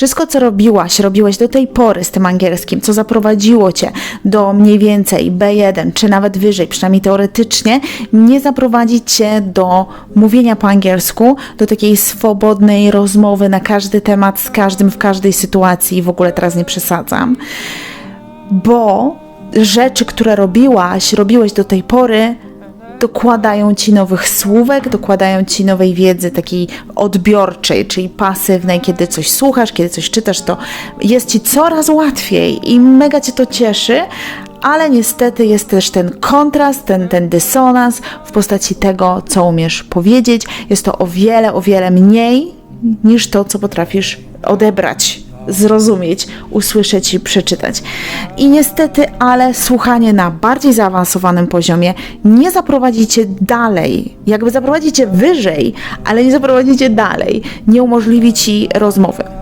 Wszystko, co robiłaś, robiłeś do tej pory z tym angielskim, co zaprowadziło cię do mniej więcej B1, czy nawet wyżej, przynajmniej teoretycznie, nie zaprowadzi cię do mówienia po angielsku, do takiej swobodnej rozmowy na każdy temat, z każdym, w każdej sytuacji. W ogóle teraz nie przesadzam bo rzeczy, które robiłaś, robiłeś do tej pory, dokładają ci nowych słówek, dokładają ci nowej wiedzy takiej odbiorczej, czyli pasywnej, kiedy coś słuchasz, kiedy coś czytasz, to jest ci coraz łatwiej i mega cię to cieszy, ale niestety jest też ten kontrast, ten, ten dysonans w postaci tego, co umiesz powiedzieć. Jest to o wiele, o wiele mniej niż to, co potrafisz odebrać zrozumieć, usłyszeć i przeczytać. I niestety, ale słuchanie na bardziej zaawansowanym poziomie nie zaprowadzi cię dalej. Jakby zaprowadzi cię wyżej, ale nie zaprowadzi cię dalej. Nie umożliwi ci rozmowy.